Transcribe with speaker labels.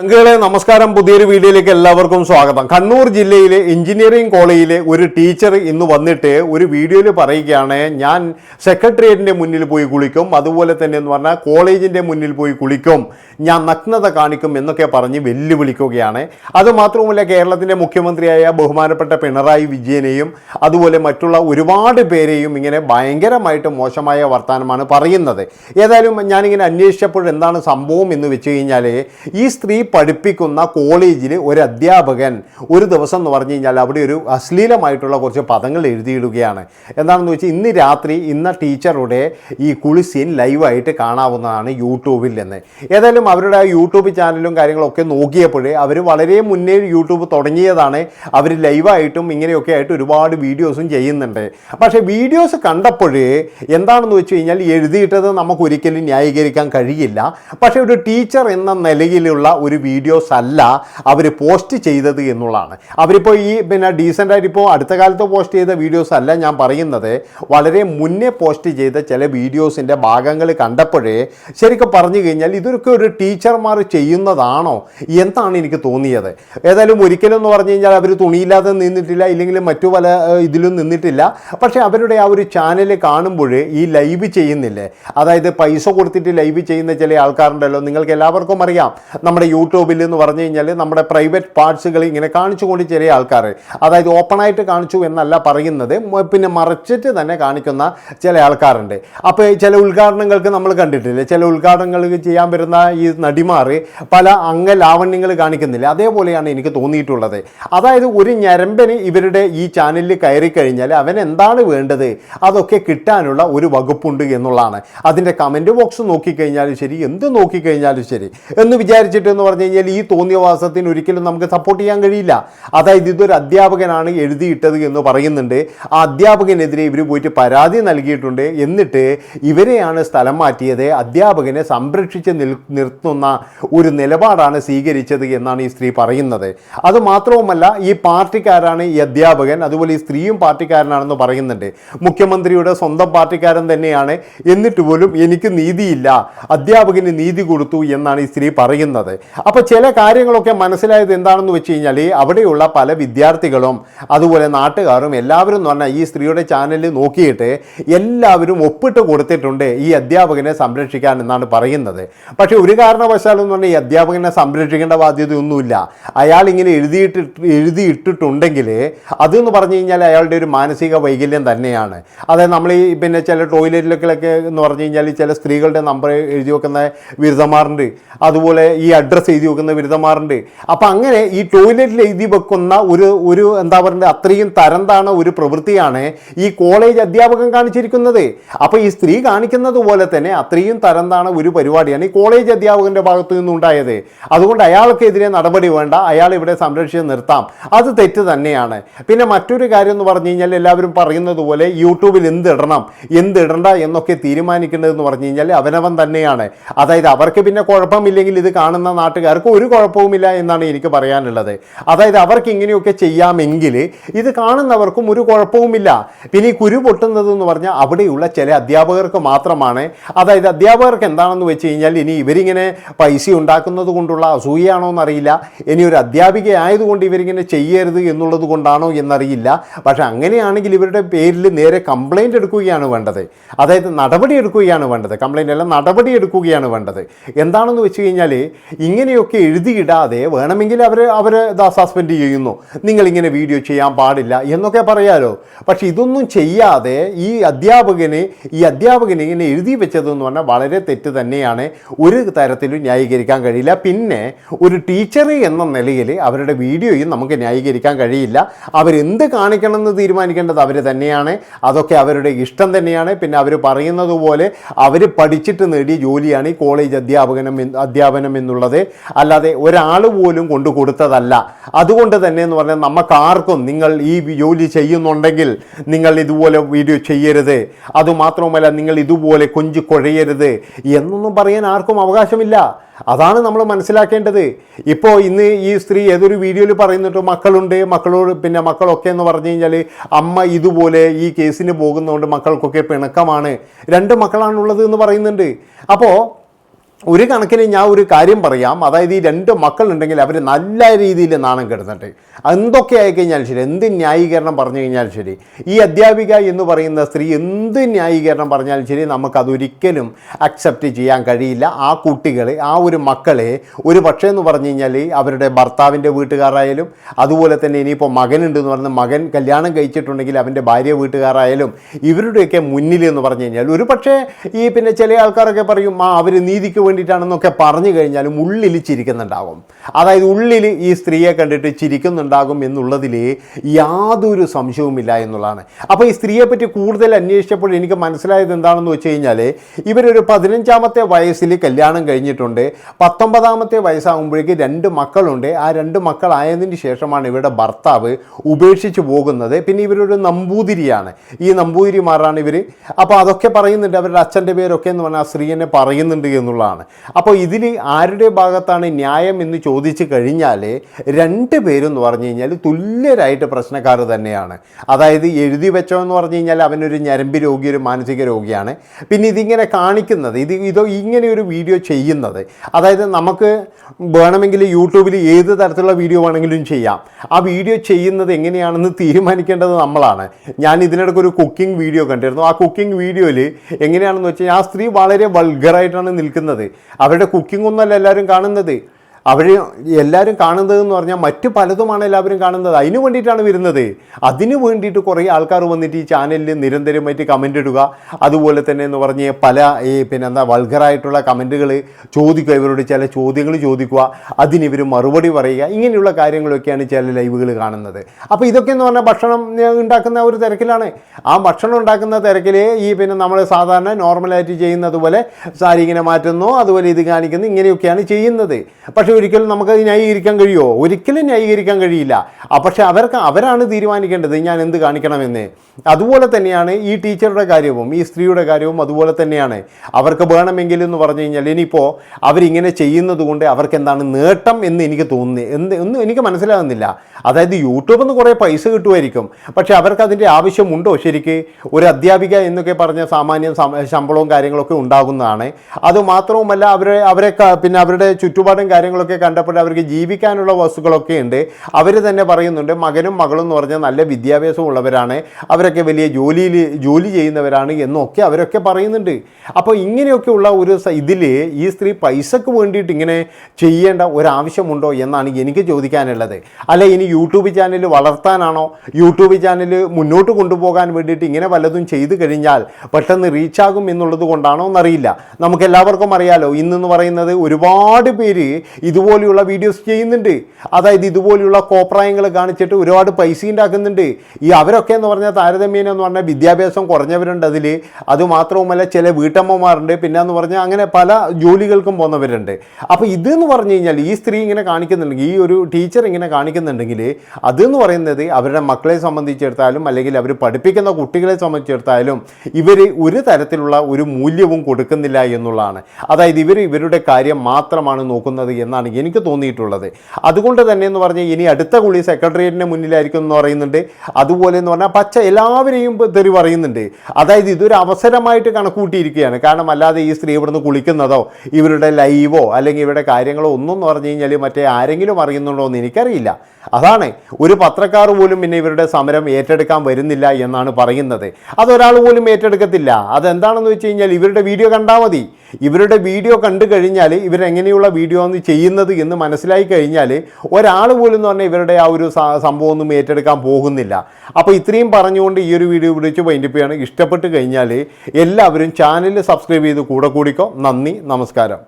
Speaker 1: അങ്കുകളെ നമസ്കാരം. പുതിയൊരു വീഡിയോയിലേക്ക് എല്ലാവർക്കും സ്വാഗതം. കണ്ണൂർ ജില്ലയിലെ എഞ്ചിനീയറിംഗ് കോളേജിലെ ഒരു ടീച്ചർ ഇന്ന് വന്നിട്ട് ഒരു വീഡിയോയിൽ പറയുകയാണ് ഞാൻ സെക്രട്ടേറിയറ്റിന്റെ മുന്നിൽ പോയി കുളിക്കും അതുപോലെ തന്നെ എന്ന് പറഞ്ഞാൽ കോളേജിന്റെ മുന്നിൽ പോയി കുളിക്കും ഞാൻ നഗ്നത കാണിക്കും എന്നൊക്കെ പറഞ്ഞ് വെല്ലുവിളിക്കുകയാണ്. അതുമാത്രവുമല്ല കേരളത്തിന്റെ മുഖ്യമന്ത്രിയായ ബഹുമാനപ്പെട്ട പിണറായി വിജയനെയും അതുപോലെ മറ്റുള്ള ഒരുപാട് പേരെയും ഇങ്ങനെ ഭയങ്കരമായിട്ട് മോശമായ വർത്തമാനമാണ് പറയുന്നത്. ഏതായാലും ഞാനിങ്ങനെ അന്വേഷിച്ചപ്പോൾ എന്താണ് സംഭവം എന്ന് വെച്ച് കഴിഞ്ഞാൽ ഈ സ്ത്രീ പഠിപ്പിക്കുന്ന കോളേജിൽ ഒരു അധ്യാപകൻ ഒരു ദിവസം എന്ന് പറഞ്ഞു കഴിഞ്ഞാൽ അവിടെ ഒരു അശ്ലീലമായിട്ടുള്ള കുറച്ച് പദങ്ങൾ എഴുതിയിടുകയാണ്. എന്താണെന്ന് വെച്ചാൽ ഇന്ന് രാത്രി ഇന്ന ടീച്ചറുടെ ഈ കുളിസീൻ ലൈവായിട്ട് കാണാവുന്നതാണ് യൂട്യൂബിൽ നിന്ന്. ഏതായാലും അവരുടെ യൂട്യൂബ് ചാനലും കാര്യങ്ങളൊക്കെ നോക്കിയപ്പോഴേ അവർ വളരെ മുന്നേ യൂട്യൂബ് തുടങ്ങിയതാണ്. അവർ ലൈവായിട്ടും ഇങ്ങനെയൊക്കെ ആയിട്ട് ഒരുപാട് വീഡിയോസും ചെയ്യുന്നുണ്ട്. പക്ഷേ വീഡിയോസ് കണ്ടപ്പോഴേ എന്താണെന്ന് വെച്ച് കഴിഞ്ഞാൽ എഴുതിയിട്ടത് നമുക്കൊരിക്കലും ന്യായീകരിക്കാൻ കഴിയില്ല. പക്ഷേ ഒരു ടീച്ചർ എന്ന നിലയിലുള്ള ഒരു വീഡിയോസ് അല്ല അവർ പോസ്റ്റ് ചെയ്തത് എന്നുള്ളതാണ്. അവരിപ്പോൾ ഈ പിന്നെ ഡീസന്റായിട്ട് ഇപ്പോൾ അടുത്ത കാലത്ത് പോസ്റ്റ് ചെയ്ത വീഡിയോസ് അല്ല ഞാൻ പറയുന്നത്. വളരെ മുന്നേ പോസ്റ്റ് ചെയ്ത ചില വീഡിയോസിന്റെ ഭാഗങ്ങൾ കണ്ടപ്പോഴേ ശരിക്കും പറഞ്ഞു കഴിഞ്ഞാൽ ഇതൊക്കെ ഒരു ടീച്ചർമാർ ചെയ്യുന്നതാണോ എന്താണ് എനിക്ക് തോന്നിയത്. ഏതായാലും ഒരിക്കലും എന്ന് പറഞ്ഞു കഴിഞ്ഞാൽ അവർ തുണിയില്ലാതെ നിന്നിട്ടില്ല ഇല്ലെങ്കിൽ മറ്റു പല ഇതിലും നിന്നിട്ടില്ല. പക്ഷേ അവരുടെ ആ ഒരു ചാനൽ കാണുമ്പോൾ ഈ ലൈവ് ചെയ്യുന്നില്ലേ? അതായത് പൈസ കൊടുത്തിട്ട് ലൈവ് ചെയ്യുന്ന ചില ആൾക്കാരുണ്ടല്ലോ. നിങ്ങൾക്ക് എല്ലാവർക്കും അറിയാം. നമ്മുടെ യൂട്യൂബിൽ എന്ന് പറഞ്ഞു കഴിഞ്ഞാൽ നമ്മുടെ പ്രൈവറ്റ് പാർട്സുകൾ ഇങ്ങനെ കാണിച്ചുകൊണ്ട് ചെറിയ ആൾക്കാർ അതായത് ഓപ്പണായിട്ട് കാണിച്ചു എന്നല്ല പറയുന്നത്. പിന്നെ മറച്ചിട്ട് തന്നെ കാണിക്കുന്ന ചില ആൾക്കാരുണ്ട്. അപ്പോൾ ചില ഉദ്ഘാടനങ്ങൾക്ക് നമ്മൾ കണ്ടിട്ടില്ലേ? ചില ഉദ്ഘാടനങ്ങൾക്ക് ചെയ്യാൻ വരുന്ന ഈ നടിമാർ പല അംഗലാവണ്യങ്ങൾ കാണിക്കുന്നില്ല. അതേപോലെയാണ് എനിക്ക് തോന്നിയിട്ടുള്ളത്. അതായത് ഒരു ഞരമ്പന് ഇവരുടെ ഈ ചാനലിൽ കയറി കഴിഞ്ഞാൽ അവൻ എന്താണ് വേണ്ടത്? അതൊക്കെ കിട്ടാനുള്ള ഒരു വകുപ്പുണ്ട് എന്നുള്ളതാണ്. അതിന്റെ കമന്റ് ബോക്സ് നോക്കിക്കഴിഞ്ഞാലും ശരി എന്ത് നോക്കിക്കഴിഞ്ഞാലും ശരി എന്ന് വിചാരിച്ചിട്ട് എന്ന് പറഞ്ഞു കഴിഞ്ഞാൽ ഈ തോന്നിയവാസത്തിന് ഒരിക്കലും നമുക്ക് സപ്പോർട്ട് ചെയ്യാൻ കഴിയില്ല. അതായത് ഇതൊരു അധ്യാപകനാണ് എഴുതിയിട്ടത് എന്ന് പറയുന്നുണ്ട്. ആ അധ്യാപകനെതിരെ ഇവർ പോയിട്ട് പരാതി നൽകിയിട്ടുണ്ട്. എന്നിട്ട് ഇവരെയാണ് സ്ഥലം മാറ്റിയത്. അധ്യാപകനെ സംരക്ഷിച്ച് നിൽ നിർത്തുന്ന ഒരു നിലപാടാണ് സ്വീകരിച്ചത് എന്നാണ് ഈ സ്ത്രീ പറയുന്നത്. അത് മാത്രവുമല്ല ഈ പാർട്ടിക്കാരാണ് ഈ അധ്യാപകൻ അതുപോലെ ഈ സ്ത്രീയും പാർട്ടിക്കാരനാണെന്ന് പറയുന്നുണ്ട്. മുഖ്യമന്ത്രിയുടെ സ്വന്തം പാർട്ടിക്കാരൻ തന്നെയാണ്. എന്നിട്ട് പോലും എനിക്ക് നീതിയില്ല. അധ്യാപകന് നീതി കൊടുത്തു എന്നാണ് ഈ സ്ത്രീ പറയുന്നത്. അപ്പോൾ ചില കാര്യങ്ങളൊക്കെ മനസ്സിലായത് എന്താണെന്ന് വെച്ച് കഴിഞ്ഞാൽ അവിടെയുള്ള പല വിദ്യാർത്ഥികളും അതുപോലെ നാട്ടുകാരും എല്ലാവരും എന്ന് പറഞ്ഞാൽ ഈ സ്ത്രീയുടെ ചാനലിൽ നോക്കിയിട്ട് എല്ലാവരും ഒപ്പിട്ട് കൊടുത്തിട്ടുണ്ട് ഈ അധ്യാപകനെ സംരക്ഷിക്കാൻ എന്നാണ് പറയുന്നത്. പക്ഷേ ഒരു കാരണവശാലും എന്ന് പറഞ്ഞാൽ ഈ അധ്യാപകനെ സംരക്ഷിക്കേണ്ട ബാധ്യതയൊന്നുമില്ല. അയാൾ ഇങ്ങനെ എഴുതിയിട്ട് എഴുതിയിട്ടിട്ടുണ്ടെങ്കിൽ അതെന്ന് പറഞ്ഞു കഴിഞ്ഞാൽ അയാളുടെ ഒരു മാനസിക വൈകല്യം തന്നെയാണ്. അതായത് നമ്മൾ ഈ പിന്നെ ചില ടോയ്ലറ്റിലൊക്കെ എന്ന് പറഞ്ഞു കഴിഞ്ഞാൽ ചില സ്ത്രീകളുടെ നമ്പർ എഴുതി വെക്കുന്ന ബിരുദന്മാരുണ്ട് അതുപോലെ ഈ അഡ്രസ്സ് എഴുതി വെക്കുന്ന ബിരുദന്മാരുണ്ട്. അപ്പം അങ്ങനെ ഈ ടോയ്ലറ്റിൽ എഴുതി വെക്കുന്ന ഒരു ഒരു എന്താ പറയുക അത്രയും തരം താണ ഒരു പ്രവൃത്തിയാണ് ഈ കോളേജ് അധ്യാപകൻ കാണിച്ചിരിക്കുന്നത്. അപ്പോൾ ഈ സ്ത്രീ കാണിക്കുന്നത് പോലെ തന്നെ അത്രയും തരം താണ ഒരു പരിപാടിയാണ് ഈ കോളേജ് അധ്യാപകന്റെ ഭാഗത്തു നിന്നുണ്ടായത്. അതുകൊണ്ട് അയാൾക്കെതിരെ നടപടി വേണ്ട അയാൾ ഇവിടെ സംരക്ഷിച്ച് നിർത്താം. അത് തെറ്റ് തന്നെയാണ്. പിന്നെ മറ്റൊരു കാര്യം എന്ന് പറഞ്ഞു കഴിഞ്ഞാൽ എല്ലാവരും പറയുന്നത് പോലെ യൂട്യൂബിൽ എന്തിടണം എന്തിടണ്ട എന്നൊക്കെ തീരുമാനിക്കേണ്ടതെന്ന് പറഞ്ഞു കഴിഞ്ഞാൽ അവനവൻ തന്നെയാണ്. അതായത് അവർക്ക് പിന്നെ കുഴപ്പമില്ലെങ്കിൽ ഇത് കാണുന്ന നാട്ടുകാർക്ക് ഒരു കുഴപ്പവുമില്ല എന്നാണ് എനിക്ക് പറയാനുള്ളത്. അതായത് അവർക്ക് ഇങ്ങനെയൊക്കെ ചെയ്യാമെങ്കിൽ ഇത് കാണുന്നവർക്കും ഒരു കുഴപ്പവുമില്ല. പിന്നെ ഈ കുരു പൊട്ടുന്നത് എന്ന് പറഞ്ഞാൽ അവിടെയുള്ള ചില അധ്യാപകർക്ക് മാത്രമാണ്. അതായത് അധ്യാപകർക്ക് എന്താണെന്ന് വെച്ച് കഴിഞ്ഞാൽ ഇനി ഇവരിങ്ങനെ പൈസ ഉണ്ടാക്കുന്നത് കൊണ്ടുള്ള അസൂയാണോ എന്നറിയില്ല. ഇനി ഒരു അധ്യാപിക ആയതുകൊണ്ട് ഇവരിങ്ങനെ ചെയ്യരുത് എന്നുള്ളത് കൊണ്ടാണോ എന്നറിയില്ല. പക്ഷെ അങ്ങനെയാണെങ്കിൽ ഇവരുടെ പേരിൽ നേരെ കംപ്ലൈന്റ് എടുക്കുകയാണ് വേണ്ടത്. അതായത് നടപടി എടുക്കുകയാണ് വേണ്ടത്. കംപ്ലൈന്റ് അല്ല നടപടി എടുക്കുകയാണ് വേണ്ടത്. എന്താണെന്ന് വെച്ച് കഴിഞ്ഞാൽ ഇങ്ങനെയൊക്കെ എഴുതിയിടാതെ വേണമെങ്കിൽ അവർ അവർ ഇതാ സസ്പെൻഡ് ചെയ്യുന്നു. നിങ്ങളിങ്ങനെ വീഡിയോ ചെയ്യാൻ പാടില്ല എന്നൊക്കെ പറയാലോ. പക്ഷേ ഇതൊന്നും ചെയ്യാതെ ഈ അധ്യാപകന് ഈ അധ്യാപകന് ഇങ്ങനെ എഴുതി വെച്ചതെന്ന് പറഞ്ഞാൽ വളരെ തെറ്റ് തന്നെയാണ്. ഒരു തരത്തിലും ന്യായീകരിക്കാൻ കഴിയില്ല. പിന്നെ ഒരു ടീച്ചർ എന്ന നിലയിൽ അവരുടെ വീഡിയോയും നമുക്ക് ന്യായീകരിക്കാൻ കഴിയില്ല. അവരെന്ത് കാണിക്കണമെന്ന് തീരുമാനിക്കേണ്ടത് അവർ തന്നെയാണ്. അതൊക്കെ അവരുടെ ഇഷ്ടം തന്നെയാണ്. പിന്നെ അവർ പറയുന്നത് പോലെ അവർ പഠിച്ചിട്ട് നേടിയ ജോലിയാണ് ഈ കോളേജ് അധ്യാപകനം അധ്യാപനം എന്നുള്ളത്. അല്ലാതെ ഒരാൾ പോലും കൊണ്ടു കൊടുത്തതല്ല. അതുകൊണ്ട് തന്നെ എന്ന് പറഞ്ഞാൽ നമുക്കാർക്കും നിങ്ങൾ ഈ ജോലി ചെയ്യുന്നുണ്ടെങ്കിൽ നിങ്ങൾ ഇതുപോലെ വീഡിയോ ചെയ്യരുത്. അതുമാത്രവുമല്ല നിങ്ങൾ ഇതുപോലെ കൊഞ്ചു കുഴയരുത് എന്നൊന്നും പറയാൻ ആർക്കും അവകാശമില്ല. അതാണ് നമ്മൾ മനസ്സിലാക്കേണ്ടത്. ഇപ്പോൾ ഇന്ന് ഈ സ്ത്രീ ഏതൊരു വീഡിയോയിൽ പറയുന്നുണ്ട് മക്കളുണ്ട് മക്കളോട് പിന്നെ മക്കളൊക്കെ എന്ന് പറഞ്ഞു കഴിഞ്ഞാൽ അമ്മ ഇതുപോലെ ഈ കേസിന് പോകുന്നതുകൊണ്ട് മക്കൾക്കൊക്കെ പിണക്കമാണ്. രണ്ട് മക്കളാണുള്ളത് എന്ന് പറയുന്നുണ്ട്. അപ്പോൾ ഒരു കണക്കിന് ഞാൻ ഒരു കാര്യം പറയാം. അതായത് ഈ രണ്ട് മക്കളുണ്ടെങ്കിൽ അവർ നല്ല രീതിയിൽ നാണം കെടുന്നിട്ട് എന്തൊക്കെ ആയി കഴിഞ്ഞാൽ ശരി എന്ത് ന്യായീകരണം പറഞ്ഞു കഴിഞ്ഞാൽ ശരി ഈ അധ്യാപിക എന്ന് പറയുന്ന സ്ത്രീ എന്ത് ന്യായീകരണം പറഞ്ഞാൽ ശരി നമുക്കതൊരിക്കലും അക്സെപ്റ്റ് ചെയ്യാൻ കഴിയില്ല. ആ കുട്ടികൾ ആ ഒരു മക്കളെ ഒരു പക്ഷേ എന്ന് പറഞ്ഞു കഴിഞ്ഞാൽ അവരുടെ ഭർത്താവിന്റെ വീട്ടുകാരായാലും അതുപോലെ തന്നെ ഇനിയിപ്പോൾ മകനുണ്ടെന്ന് പറഞ്ഞ് മകൻ കല്യാണം കഴിച്ചിട്ടുണ്ടെങ്കിൽ അവന്റെ ഭാര്യ വീട്ടുകാരായാലും ഇവരുടെയൊക്കെ മുന്നിൽ എന്ന് പറഞ്ഞു കഴിഞ്ഞാൽ ഒരു പക്ഷേ ഈ പിന്നെ ചില ആൾക്കാരൊക്കെ പറയും ആ അവർ നീതിക്ക് വേണ്ടിയിട്ടാണെന്നൊക്കെ പറഞ്ഞു കഴിഞ്ഞാലും ഉള്ളിൽ ചിരിക്കുന്നുണ്ടാകും. അതായത് ഉള്ളിൽ ഈ സ്ത്രീയെ കണ്ടിട്ട് ചിരിക്കുന്നുണ്ടാകും എന്നുള്ളതിൽ യാതൊരു സംശയവുമില്ല എന്നുള്ളതാണ്. അപ്പോൾ ഈ സ്ത്രീയെപ്പറ്റി കൂടുതൽ അന്വേഷിച്ചപ്പോൾ എനിക്ക് മനസ്സിലായത് എന്താണെന്ന് വെച്ച് കഴിഞ്ഞാൽ ഇവരൊരു പതിനഞ്ചാമത്തെ വയസ്സിൽ കല്യാണം കഴിഞ്ഞിട്ടുണ്ട്. പത്തൊമ്പതാമത്തെ വയസ്സാകുമ്പോഴേക്ക് രണ്ട് മക്കളുണ്ട്. ആ രണ്ട് മക്കളായതിന് ശേഷമാണ് ഇവരുടെ ഭർത്താവ് ഉപേക്ഷിച്ച് പോകുന്നത്. പിന്നെ ഇവരൊരു നമ്പൂതിരിയാണ്. ഈ നമ്പൂതിരിമാരാണ് ഇവർ അപ്പോൾ അതൊക്കെ പറയുന്നുണ്ട്. അവരുടെ അച്ഛന്റെ പേരൊക്കെ എന്ന് പറഞ്ഞാൽ ആ എന്നെ പറയുന്നുണ്ട് എന്നുള്ളതാണ്. അപ്പോൾ ഇതിൽ ആരുടെ ഭാഗത്താണ് ന്യായം എന്ന് ചോദിച്ചു കഴിഞ്ഞാൽ രണ്ട് പേരും എന്ന് പറഞ്ഞു കഴിഞ്ഞാൽ തുല്യരായിട്ട് പ്രശ്നക്കാർ തന്നെയാണ്. അതായത് എഴുതി വെച്ചോ എന്ന് പറഞ്ഞു കഴിഞ്ഞാൽ അവനൊരു ഞരമ്പ് രോഗി ഒരു മാനസിക രോഗിയാണ്. പിന്നെ ഇതിങ്ങനെ കാണിക്കുന്നത് ഇത് ഇതോ ഇങ്ങനെ ഒരു വീഡിയോ ചെയ്യുന്നത്. അതായത് നമുക്ക് വേണമെങ്കിൽ യൂട്യൂബിൽ ഏത് തരത്തിലുള്ള വീഡിയോ വേണമെങ്കിലും ചെയ്യാം. ആ വീഡിയോ ചെയ്യുന്നത് എങ്ങനെയാണെന്ന് തീരുമാനിക്കേണ്ടത് നമ്മളാണ്. ഞാൻ ഇതിനിടയ്ക്ക് ഒരു കുക്കിംഗ് വീഡിയോ കണ്ടിരുന്നു. ആ കുക്കിംഗ് വീഡിയോയിൽ എങ്ങനെയാണെന്ന് വെച്ചാൽ ആ സ്ത്രീ വളരെ വൾഗറായിട്ടാണ് നിൽക്കുന്നത്. അവരുടെ കുക്കിംഗ് ഒന്നല്ല എല്ലാവരും കാണുന്നത്. അവർ എല്ലാവരും കാണുന്നത് എന്ന് പറഞ്ഞാൽ മറ്റു പലതുമാണ് എല്ലാവരും കാണുന്നത്. അതിന് വേണ്ടിയിട്ടാണ് വരുന്നത്. അതിന് വേണ്ടിയിട്ട് കുറേ ആൾക്കാർ വന്നിട്ട് ഈ ചാനലിൽ നിരന്തരമായിട്ട് കമന്റ് ഇടുക. അതുപോലെ തന്നെ എന്ന് പറഞ്ഞ് പല ഈ പിന്നെ എന്താ വൾഗറായിട്ടുള്ള കമന്റുകൾ ചോദിക്കുക. ഇവരോട് ചില ചോദ്യങ്ങൾ ചോദിക്കുക. അതിന് ഇവർ മറുപടി പറയുക. ഇങ്ങനെയുള്ള കാര്യങ്ങളൊക്കെയാണ് ചില ലൈവുകൾ കാണുന്നത്. അപ്പോൾ ഇതൊക്കെ എന്ന് പറഞ്ഞാൽ ഭക്ഷണം ഉണ്ടാക്കുന്ന ഒരു തിരക്കിലാണ്. ആ ഭക്ഷണം ഉണ്ടാക്കുന്ന തിരക്കിൽ ഈ പിന്നെ നമ്മൾ സാധാരണ നോർമലായിട്ട് ചെയ്യുന്നത് പോലെ സാരി ഇങ്ങനെ മാറ്റുന്നു. അതുപോലെ ഇത് കാണിക്കുന്നു. ഇങ്ങനെയൊക്കെയാണ് ചെയ്യുന്നത്. പക്ഷേ ഒരിക്കലും നമുക്ക് ന്യായീകരിക്കാൻ കഴിയുമോ? ഒരിക്കലും ന്യായീകരിക്കാൻ കഴിയില്ല. പക്ഷെ അവർക്ക് അവരാണ് തീരുമാനിക്കേണ്ടത് ഞാൻ എന്ത് കാണിക്കണമെന്ന്. അതുപോലെ തന്നെയാണ് ഈ ടീച്ചറുടെ കാര്യവും ഈ സ്ത്രീയുടെ കാര്യവും അതുപോലെ തന്നെയാണ്. അവർക്ക് വേണമെങ്കിൽ എന്ന് പറഞ്ഞു കഴിഞ്ഞാൽ ഇനിയിപ്പോൾ അവരിങ്ങനെ ചെയ്യുന്നത് കൊണ്ട് അവർക്ക് എന്താണ് നേട്ടം എന്ന് എനിക്ക് തോന്നുന്നത് എന്ത് ഒന്നും എനിക്ക് മനസ്സിലാകുന്നില്ല. അതായത് യൂട്യൂബിൽ നിന്ന് കുറേ പൈസ കിട്ടുമായിരിക്കും. പക്ഷേ അവർക്ക് അതിന്റെ ആവശ്യമുണ്ടോ ശരിക്ക്? ഒരു അധ്യാപിക എന്നൊക്കെ പറഞ്ഞ സാമാന്യം ശമ്പളവും കാര്യങ്ങളൊക്കെ ഉണ്ടാകുന്നതാണ്. അതുമാത്രവുമല്ല അവരെ അവരെ പിന്നെ അവരുടെ ചുറ്റുപാടും കാര്യങ്ങളൊക്കെ കണ്ടപ്പോൾ അവർക്ക് ജീവിക്കാനുള്ള വസ്തുക്കളൊക്കെ ഉണ്ട്. അവർ തന്നെ പറയുന്നുണ്ട് മകനും മകളും എന്ന് പറഞ്ഞാൽ നല്ല വിദ്യാഭ്യാസം ഉള്ളവരാണ് അവരൊക്കെ വലിയ ജോലിയിൽ ജോലി ചെയ്യുന്നവരാണ് എന്നൊക്കെ അവരൊക്കെ പറയുന്നുണ്ട്. അപ്പോൾ ഇങ്ങനെയൊക്കെയുള്ള ഒരു ഇതിൽ ഈ സ്ത്രീ പൈസക്ക് വേണ്ടിയിട്ട് ഇങ്ങനെ ചെയ്യേണ്ട ഒരാവശ്യമുണ്ടോ എന്നാണ് എനിക്ക് ചോദിക്കാനുള്ളത്. അല്ല ഇനി യൂട്യൂബ് ചാനൽ വളർത്താനാണോ? യൂട്യൂബ് ചാനൽ മുന്നോട്ട് കൊണ്ടുപോകാൻ വേണ്ടിയിട്ട് ഇങ്ങനെ വല്ലതും ചെയ്തു കഴിഞ്ഞാൽ പെട്ടെന്ന് റീച്ചാകും എന്നുള്ളത് കൊണ്ടാണോ എന്നറിയില്ല. നമുക്ക് എല്ലാവർക്കും അറിയാലോ ഇന്നെന്ന് പറയുന്നത് ഒരുപാട് പേര് ഇതുപോലെയുള്ള വീഡിയോസ് ചെയ്യുന്നുണ്ട്. അതായത് ഇതുപോലെയുള്ള കോപ്രായങ്ങൾ കാണിച്ചിട്ട് ഒരുപാട് പൈസ ഉണ്ടാക്കുന്നുണ്ട്. ഈ അവരൊക്കെ എന്ന് പറഞ്ഞാൽ താരതമ്യേന എന്ന് പറഞ്ഞാൽ വിദ്യാഭ്യാസം കുറഞ്ഞവരുണ്ട് അതിൽ അതുമാത്രവുമല്ല ചില വീട്ടമ്മമാരുണ്ട്. പിന്നെ എന്ന് പറഞ്ഞാൽ അങ്ങനെ പല ജോലികൾക്കും പോകുന്നവരുണ്ട്. അപ്പോൾ ഇതെന്ന് പറഞ്ഞു കഴിഞ്ഞാൽ ഈ സ്ത്രീ ഇങ്ങനെ കാണിക്കുന്നുണ്ടെങ്കിൽ ഈ ഒരു ടീച്ചർ ഇങ്ങനെ കാണിക്കുന്നുണ്ടെങ്കിൽ അതെന്ന് പറയുന്നത് അവരുടെ മക്കളെ സംബന്ധിച്ചിടത്താലും അല്ലെങ്കിൽ അവർ പഠിപ്പിക്കുന്ന കുട്ടികളെ സംബന്ധിച്ചിടത്താലും ഇവർ ഒരു തരത്തിലുള്ള ഒരു മൂല്യവും കൊടുക്കുന്നില്ല എന്നുള്ളതാണ്. അതായത് ഇവർ ഇവരുടെ കാര്യം മാത്രമാണ് നോക്കുന്നത് എന്നാണ് എനിക്ക് തോന്നിയിട്ടുള്ളത്. അതുകൊണ്ട് തന്നെ എന്ന് പറഞ്ഞാൽ ഇനി അടുത്ത കുളി സെക്രട്ടേറിയറ്റിന് മുന്നിലായിരിക്കും എന്ന് പറയുന്നുണ്ട്. അതുപോലെ എന്ന് പറഞ്ഞാൽ പച്ച എല്ലാവരെയും തെറി പറയുന്നുണ്ട്. അതായത് ഇതൊരു അവസരമായിട്ട് കണക്കൂട്ടിയിരിക്കുകയാണ്. കാരണം അല്ലാതെ ഈ സ്ത്രീ ഇവിടുന്ന് കുളിക്കുന്നതോ ഇവരുടെ ലൈവോ അല്ലെങ്കിൽ ഇവരുടെ കാര്യങ്ങളോ ഒന്നും എന്ന് പറഞ്ഞു കഴിഞ്ഞാൽ മറ്റേ ആരെങ്കിലും അറിയുന്നുണ്ടോ എന്ന് എനിക്കറിയില്ല. അതാണ്. ഒരു പത്രക്കാർ പോലും പിന്നെ ഇവരുടെ സമരം ഏറ്റെടുക്കാൻ വരുന്നില്ല എന്നാണ് പറയുന്നത്. അതൊരാൾ പോലും ഏറ്റെടുക്കത്തില്ല. അതെന്താണെന്ന് വെച്ച് കഴിഞ്ഞാൽ ഇവരുടെ വീഡിയോ കണ്ടാൽ മതി. ഇവരുടെ വീഡിയോ കണ്ടു കഴിഞ്ഞാൽ ഇവരെങ്ങനെയുള്ള വീഡിയോ ആണ് ചെയ്യുന്നത് എന്ന് മനസ്സിലായി കഴിഞ്ഞാൽ ഒരാൾ പോലും എന്ന് പറഞ്ഞാൽ ഇവരുടെ ആ ഒരു സംഭവം ഒന്നും ഏറ്റെടുക്കാൻ പോകുന്നില്ല. അപ്പോൾ ഇത്രയും പറഞ്ഞുകൊണ്ട് ഈ ഒരു വീഡിയോ വിളിച്ച് വൈൻഡിപ്പിയാണ് ഇഷ്ടപ്പെട്ട് കഴിഞ്ഞാൽ എല്ലാവരും ചാനൽ സബ്സ്ക്രൈബ് ചെയ്ത് കൂടെ കൂടിക്കോ. നന്ദി നമസ്കാരം.